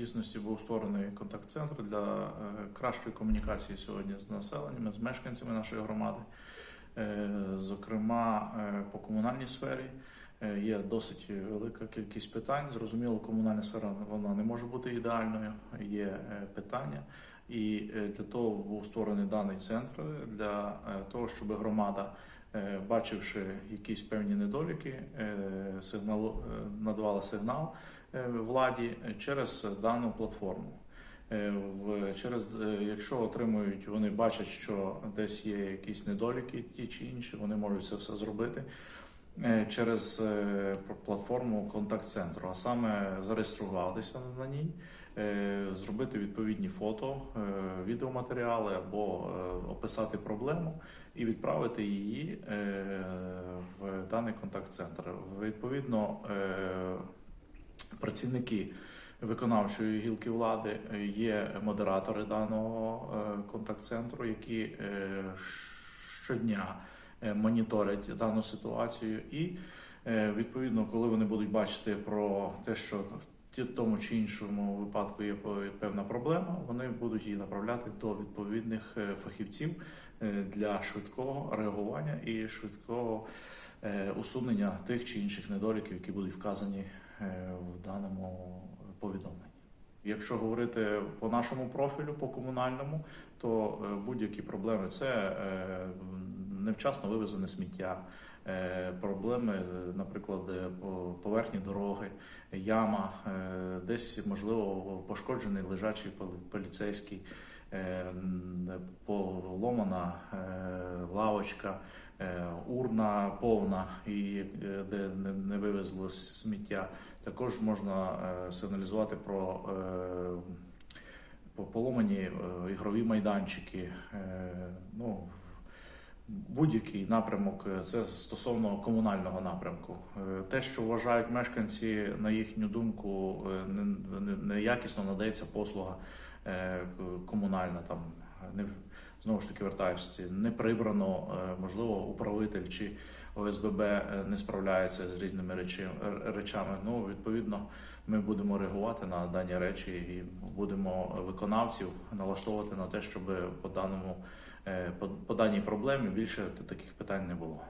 дійсності був створений контакт-центр для е, кращої комунікації сьогодні з населенням, з мешканцями нашої громади. Е, Зокрема, е, по комунальній сфері є досить велика кількість питань. Зрозуміло, комунальна сфера вона не може бути ідеальною. Є питання, і для того був створений даний центр для того, щоб громада, бачивши якісь певні недоліки, е, сигналу е, надавала сигнал е, владі через дану платформу. Е, в- Через е, якщо отримують, вони бачать, що десь є якісь недоліки, ті чи інші, вони можуть це все зробити е, через е, платформу контакт-центру, а саме зареєструватися на ній, е, зробити відповідні фото, е, відеоматеріали або е, описати проблему і відправити її е, в даний контакт-центр. Відповідно, е, працівники виконавчої гілки влади е, є модератори даного е, контакт-центру, які е, щодня е, моніторять дану ситуацію, і е, відповідно, коли вони будуть бачити про те, що в тому чи іншому випадку є певна проблема, вони будуть її направляти до відповідних е, фахівців е, для швидкого реагування і швидкого е, усунення тих чи інших недоліків, які будуть вказані в даному повідомленні. Якщо говорити по нашому профілю, по комунальному, то будь-які проблеми це невчасно вивезене сміття, е, проблеми, е, наприклад, е, поверхні дороги, яма, десь можливо пошкоджений лежачий поліцейський, поломана лавочка, урна повна, і де не- вивезло сміття. Також можна сигналізувати про поломані ігрові майданчики. Ну, будь-який напрямок, е, це стосовно комунального напрямку. Е, Те, що вважають мешканці, на їхню думку, е, не- не- неякісно надається послуга комунальна там. Не, знову ж таки вертаюся, не прибрано, можливо, управитель чи ОСББ не справляється з різними речами. Ну, відповідно, ми будемо реагувати на дані речі і будемо виконавців налаштовувати на те, щоб по даному по, по даній проблемі більше таких питань не було.